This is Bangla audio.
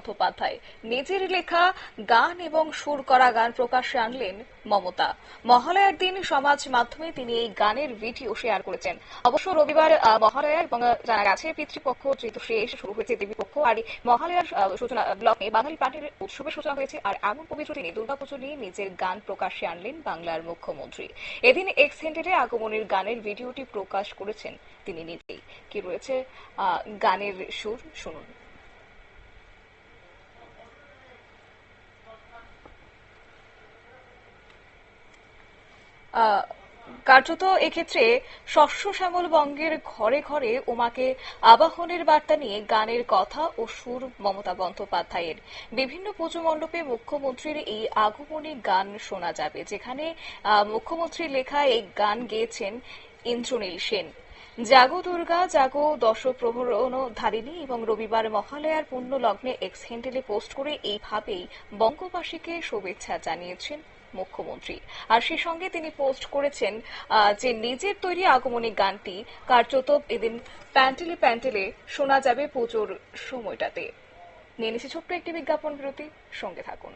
বন্দ্যোপাধ্যায় নিজের লেখা, গান এবং সুর করা গান প্রকাশ্যে আনলেন মমতা। মহালয়ার দিন সমাজ মাধ্যমে তিনি এই গানের ভিডিও শেয়ার করেছেন। অবশ্য রবিবার মহালয়া এবং জানা গেছে পিতৃপক্ষ যেহেতু শেষ, শুরু হয়েছে দেবীপক্ষ। আর মহালয়ার সূচনা ব্লকে বাঙালি প্রাণের উৎসবের সূচনা হয়েছে। আর এমন পবিত্র দিনে দুর্গাপুজো নিয়ে নিজের গান প্রকাশ্যে আনলেন বাংলার মুখ্যমন্ত্রী। এদিন এক্স আগমনের গানের ভিডিওটি প্রকাশ করেছেন তিনি নিজেই। কি রয়েছে গানের সুর? শুনুন। কার্যত এক্ষেত্রে শস্য শ্যামল বঙ্গের ঘরে ঘরে উমাকে আবাহনের বার্তা নিয়ে গানের কথা ও সুর মমতা বন্দ্যোপাধ্যায়ের। বিভিন্ন পুজো মণ্ডপে মুখ্যমন্ত্রীর এই আগমনী গান শোনা যাবে, যেখানে মুখ্যমন্ত্রীর লেখা এই গান গেয়েছেন ইন্দ্রনীল সেন। জাগো দুর্গা, জাগো দশপ্রহরণ ধারিণী এবং রবিবার মহালয়ার পুণ্য লগ্নে এক্স হ্যান্ডেলে পোস্ট করে এইভাবেই বঙ্গবাসীকে শুভেচ্ছা জানিয়েছেন মুখ্যমন্ত্রী। আর সেই সঙ্গে তিনি পোস্ট করেছেন যে নিজের তৈরি আগমনী গানটি কার্যত এদিন প্যান্টেলে প্যান্টেলে শোনা যাবে পুজোর সময়টাতে। নিয়ে নিচ্ছি ছোট্ট একটি বিজ্ঞাপন বিরতি, সঙ্গে থাকুন।